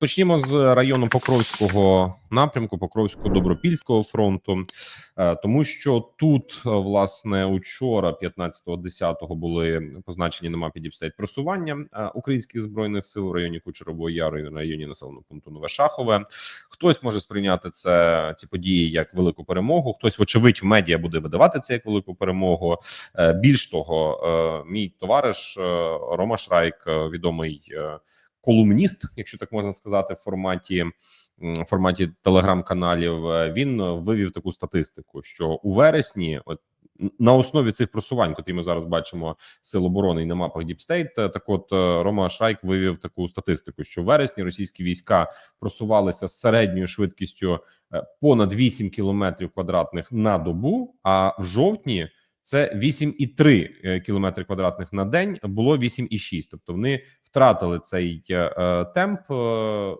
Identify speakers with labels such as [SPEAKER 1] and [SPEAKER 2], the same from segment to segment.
[SPEAKER 1] Почнімо з району Покровського напрямку, Покровсько-Добропільського фронту, е, тому що тут, е, власне, учора, 15.10, були позначені на мапі Діпстейт просування е, українських збройних сил в районі Кучерового Яру в районі населеного пункту Нове Шахове. Хтось може сприйняти це ці події як велику перемогу. Хтось, вочевидь, в медіа буде видавати це як велику перемогу. Більш того, мій товариш Рома Шрайк, відомий. Е, колумніст, якщо так можна сказати, в форматі в форматі телеграм-каналів. е, Він вивів таку статистику, що у вересні, от на основі цих просувань, які ми зараз бачимо сил оборони і на мапах Діпстейт, так от е, Рома Шрайк вивів таку статистику, що в вересні російські війська просувалися з середньою швидкістю е, понад 8 кілометрів квадратних на добу. А в жовтні це 8,3 е, кілометри квадратних на день було 8,6. Тобто вони втратили цей е, е, темп,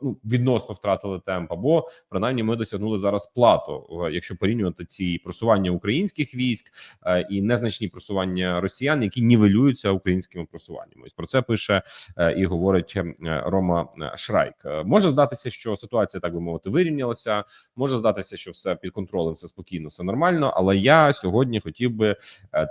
[SPEAKER 1] ну відносно втратили темп, або принаймні ми досягнули зараз плату, якщо порівнювати ці просування українських військ і незначні просування росіян, які нівелюються українськими просуваннями. Ось про це пише і говорить Рома Шрайк. Може здатися, що ситуація так би мовити вирівнялася. Може здатися, що все під контролем, все спокійно, все нормально. Але я сьогодні хотів би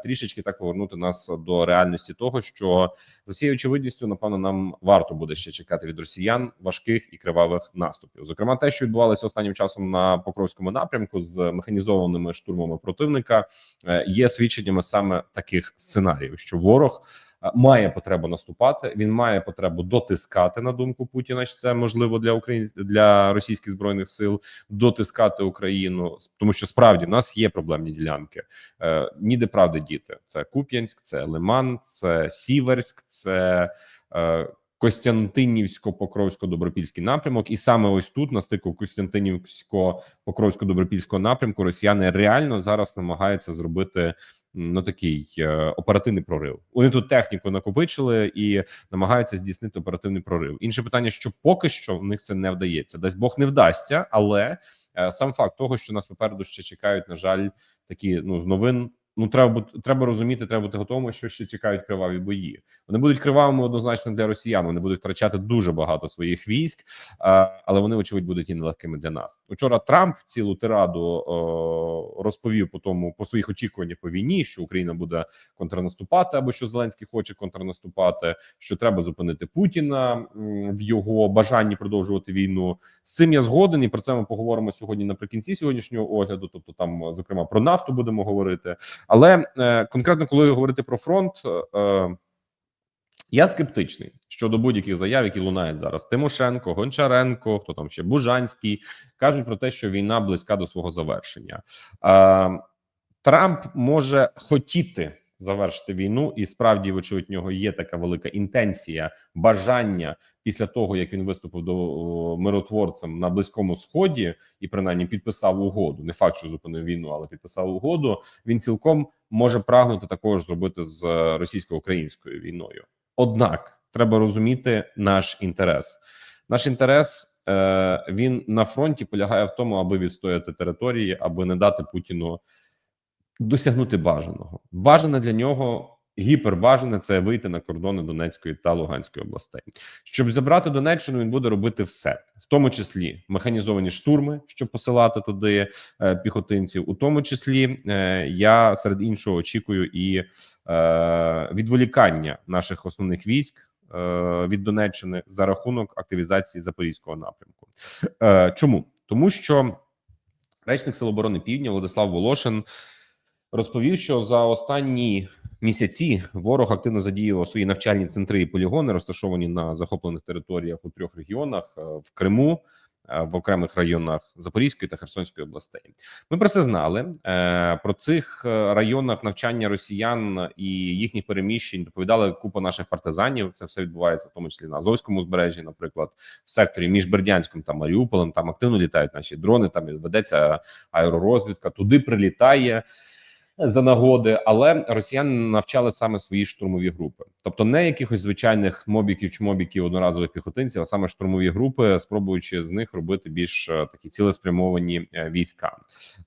[SPEAKER 1] трішечки так повернути нас до реальності того, що за всією очевидністю, напевно, нам варто буде ще чекати від росіян важких і кривавих наступів. Зокрема, те, що відбувалося останнім часом на покровському напрямку з механізованими штурмами противника, е, є свідченнями саме таких сценаріїв, що ворог. Має потребу наступати. Він має потребу дотискати на думку Путіна. що Це можливо для україн... для російських збройних сил дотискати Україну, тому що справді в нас є проблемні ділянки. Е, ніде правди діти. Це Куп'янськ, це Лиман, це Сіверськ, це е, Костянтинівсько-Покровсько-Добропільський напрямок, і саме ось тут, на стику Костянтинівсько-Покровсько-Добропільського напрямку, росіяни реально зараз намагаються зробити. Ну, такий е, оперативний прорив. Вони тут техніку накопичили і намагаються здійснити оперативний прорив. Інше питання, що поки що в них це не вдається. Дасть Бог не вдасться, але е, сам факт того, що нас попереду ще чекають, на жаль, такі ну з новин. Ну, треба бути треба розуміти, треба бути готовими, що ще чекають криваві бої. Вони будуть кривавими однозначно для росіян. Вони будуть втрачати дуже багато своїх військ, але вони очевидь будуть і нелегкими для нас. Учора Трамп цілу тираду розповів по тому по своїх очікуваннях по війні, що Україна буде контрнаступати, або що Зеленський хоче контрнаступати, що треба зупинити Путіна в його бажанні продовжувати війну. З цим я згоден, і про це ми поговоримо сьогодні наприкінці сьогоднішнього огляду. Тобто, там зокрема про нафту будемо говорити. Але е, конкретно, коли говорити про фронт, е, я скептичний щодо будь-яких заяв, які лунають зараз. Тимошенко, Гончаренко, хто там ще Бужанський кажуть про те, що війна близька до свого завершення. Е, Трамп може хотіти завершити війну, і справді, вочевидь, нього є така велика інтенція, бажання після того, як він виступив до миротворцем на близькому сході і принаймні підписав угоду. Не факт, що зупинив війну, але підписав угоду. Він цілком може прагнути також зробити з російсько-українською війною. Однак треба розуміти наш інтерес. Наш інтерес е, він на фронті полягає в тому, аби відстояти території, аби не дати Путіну досягнути бажаного. Бажане для нього гіпербажане це вийти на кордони Донецької та Луганської областей. Щоб забрати Донеччину, він буде робити все, в тому числі механізовані штурми, щоб посилати туди е, піхотинців. У тому числі е, я серед іншого очікую і е, відволікання наших основних військ. е, Від Донеччини за рахунок активізації запорізького напрямку. Е, Чому тому, що речник Сил оборони Півдня Владислав Волошин розповів, що за останні місяці ворог активно задіював свої навчальні центри і полігони, розташовані на захоплених територіях у трьох регіонах е, в Криму. е, В окремих районах Запорізької та Херсонської областей ми про це знали. Е, Про цих районах навчання росіян і їхніх переміщень доповідали купа наших партизанів. Це все відбувається в тому числі на Азовському збережжі, наприклад, в секторі між Бердянськом та Маріуполем. Там активно літають наші дрони. Там ведеться аеророзвідка. Туди прилітає за нагоди, але росіяни навчали саме свої штурмові групи, тобто не якихось звичайних мобіків чи мобіків одноразових піхотинців, а саме штурмові групи, спробуючи з них робити більш е, такі цілеспрямовані е, війська.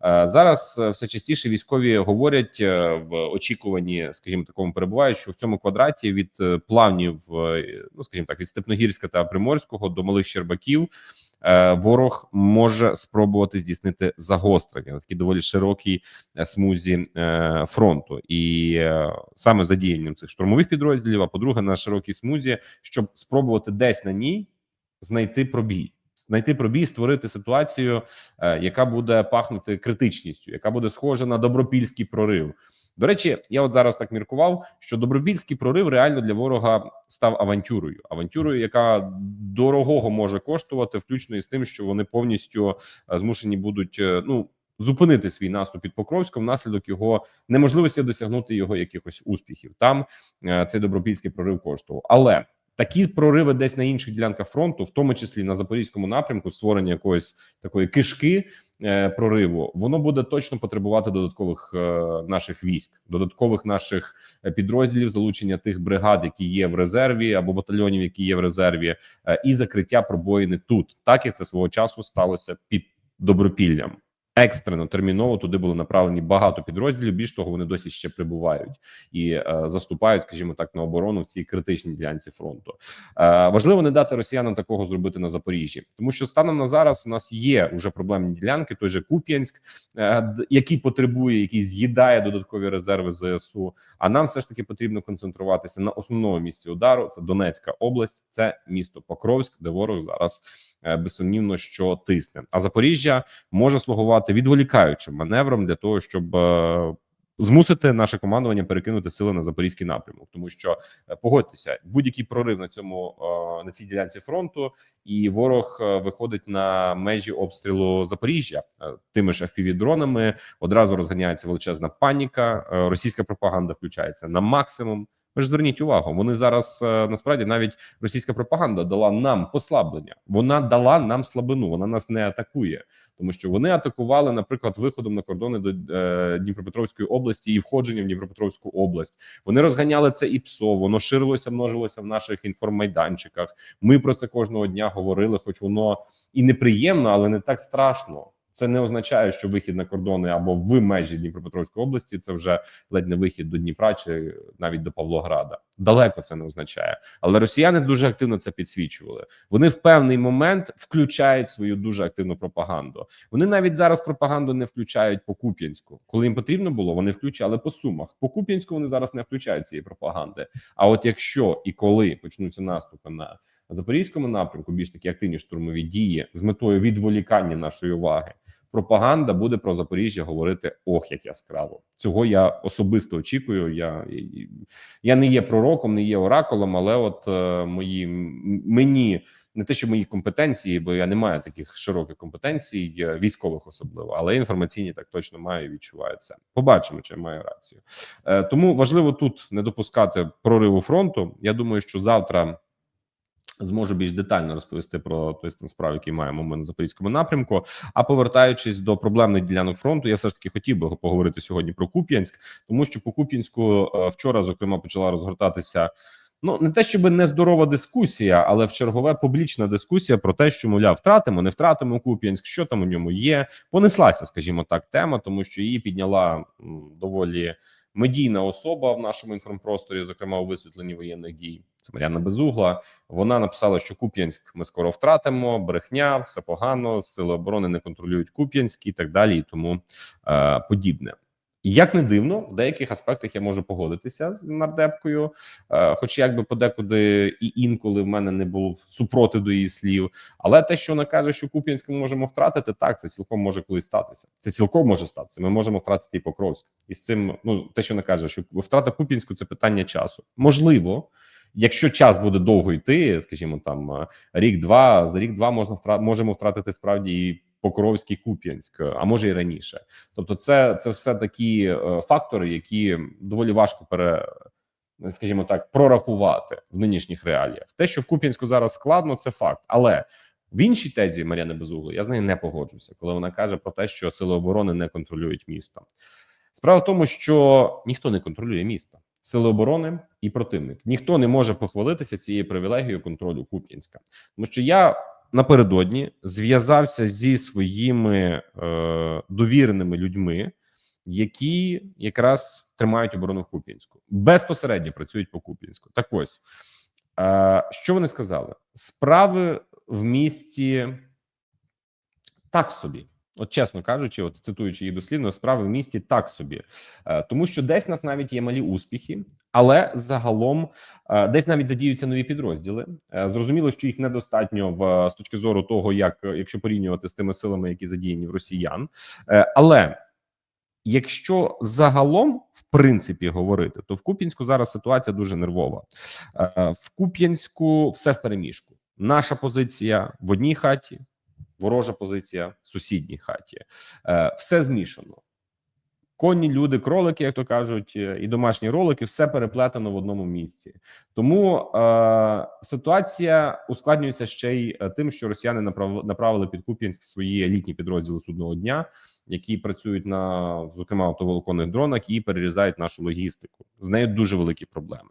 [SPEAKER 1] Е, Зараз все частіше військові говорять в очікуванні, скажімо, такому перебувають, що в цьому квадраті від плавнів, ну скажімо так, від Степногірська та Приморського до малих Щербаків. Е, Ворог може спробувати здійснити загострення на такій доволі широкій е, смузі е, фронту, і саме задіянням цих штурмових підрозділів. А по-друге, на широкій смузі, щоб спробувати десь на ній знайти пробій. Знайти пробій, створити ситуацію, яка буде пахнути критичністю, яка буде схожа на добропільський прорив. До речі, я от зараз так міркував, що добропільський прорив реально для ворога став авантюрою. Авантюрою, яка дорогого може коштувати, включно із тим, що вони повністю е, змушені будуть е, ну зупинити свій наступ під Покровськом внаслідок його неможливості досягнути його якихось успіхів. Там е, цей добропільський прорив коштував, але такі прориви десь на інших ділянках фронту, в тому числі на запорізькому напрямку, створення якоїсь такої кишки е, прориву, воно буде точно потребувати додаткових е, наших військ, додаткових наших е, підрозділів, залучення тих бригад, які є в резерві, або батальйонів, які є в резерві, е, і закриття пробоїни тут, так як це свого часу сталося під добропіллям. Екстрено терміново туди були направлені багато підрозділів. Більш того, вони досі ще прибувають і е, заступають, скажімо так, на оборону в цій критичній ділянці фронту. Е, важливо не дати росіянам такого зробити на Запоріжжі, тому що станом на зараз у нас є уже проблемні ділянки. Той же Куп'янськ, е, який потребує, який з'їдає додаткові резерви ЗСУ. А нам все ж таки потрібно концентруватися на основному місці удару. Це Донецька область, це місто Покровськ, де ворог зараз безсумнівно що тисне. А Запоріжжя може слугувати відволікаючим маневром для того, щоб е, змусити наше командування перекинути сили на запорізький напрямок, тому що е, погодьтеся, будь-який прорив на цьому е, на цій ділянці фронту, і ворог е, виходить на межі обстрілу Запоріжжя е, тими ж fpv дронами. Одразу розганяється величезна паніка. е, Російська пропаганда включається на максимум. Ви ж зверніть увагу, вони зараз е, насправді навіть російська пропаганда дала нам послаблення. Вона дала нам слабину. Вона нас не атакує, тому що вони атакували, наприклад, виходом на кордони до е, Дніпропетровської області і входженням в Дніпропетровську область. Вони розганяли це і ПСО, воно ширилося, множилося в наших інформайданчиках. Ми про це кожного дня говорили, хоч воно і неприємно, але не так страшно. Це не означає, що вихід на кордони або в межі Дніпропетровської області це вже ледь не вихід до Дніпра чи навіть до Павлограда. Далеко це не означає, але росіяни дуже активно це підсвічували. Вони в певний момент включають свою дуже активну пропаганду. Вони навіть зараз пропаганду не включають по Куп'янську. Коли їм потрібно було, вони включали по сумах. По Куп'янську вони зараз не включають цієї пропаганди. А от якщо і коли почнуться наступи на запорізькому напрямку, більш такі активні штурмові дії з метою відволікання нашої уваги. Пропаганда буде про Запоріжжя говорити ох, як яскраво. Цього я особисто очікую. Я я не є пророком, не є оракулом, але от е, мої мені не те, що мої компетенції, бо я не маю таких широких компетенцій, е, військових особливо, але інформаційні так точно маю і відчуваю це. Побачимо, чи маю рацію. Е, тому важливо тут не допускати прориву фронту. Я думаю, що завтра. Зможу більш детально розповісти про той стан справ, який маємо ми на запорізькому напрямку. А повертаючись до проблемних ділянок фронту, я все ж таки хотів би поговорити сьогодні про Куп'янськ, тому що по Куп'янську е, вчора зокрема почала розгортатися. Ну не те, щоб нездорова дискусія, але в чергове публічна дискусія про те, що мовляв, втратимо, не втратимо Куп'янськ, що там у ньому є. Понеслася, скажімо так, тема, тому що її підняла доволі медійна особа в нашому інформпросторі, зокрема у висвітленні воєнних дій. Це Мар'яна Безугла. Вона написала, що Куп'янськ ми скоро втратимо, брехня, все погано, сили оборони не контролюють Куп'янськ і так далі, і тому е, подібне. І Як не дивно, в деяких аспектах я можу погодитися з нардепкою, е, хоч якби подекуди і інколи в мене не було супроти до її слів. Але те, що вона каже, що Куп'янськ ми можемо втратити, так це цілком може колись статися. Це цілком може статися. Ми можемо втратити і Покровськ. І з цим ну те, що вона каже, що втрата Куп'янську це питання часу. Можливо, якщо час буде довго йти, скажімо, там е, рік-два, за рік-два можна втра... можемо втратити справді і Покровський Куп'янськ, а може і раніше. Тобто, це це все такі е, фактори, які доволі важко пере. Скажімо так, прорахувати в нинішніх реаліях. Те, що в Куп'янську зараз складно, це факт. Але в іншій тезі Мар'яни Безуглої я з нею не погоджуся, коли вона каже про те, що сили оборони не контролюють місто. Справа в тому, що ніхто не контролює місто, сили оборони і противник. Ніхто не може похвалитися цією привілегією контролю Куп'янська, тому що я напередодні зв'язався зі своїми е, довіреними людьми, які якраз тримають оборону в Куп'янську, безпосередньо працюють по Куп'янську. Так ось е, що вони сказали? Справи в місті так собі. От чесно кажучи, от цитуючи її дослівно, справи в місті так собі, Е, тому що десь нас навіть є малі успіхи, але загалом е, десь навіть задіються нові підрозділи. Е, Зрозуміло, що їх недостатньо в з точки зору того, як якщо порівнювати з тими силами, які задіяні в росіян, але якщо загалом в принципі говорити, то в Куп'янську зараз ситуація дуже нервова. В Куп'янську все в переміжку. Наша позиція в одній хаті, ворожа позиція в сусідній хаті. Е, Все змішано. Конні люди, кролики, як то кажуть, е, і домашні ролики, все переплетено в одному місці. Тому е, ситуація ускладнюється ще й е, тим, що росіяни направ, направили під Куп'янськ свої елітні підрозділи судного дня, які працюють на зокрема автоволоконних дронах і перерізають нашу логістику. З нею дуже великі проблеми.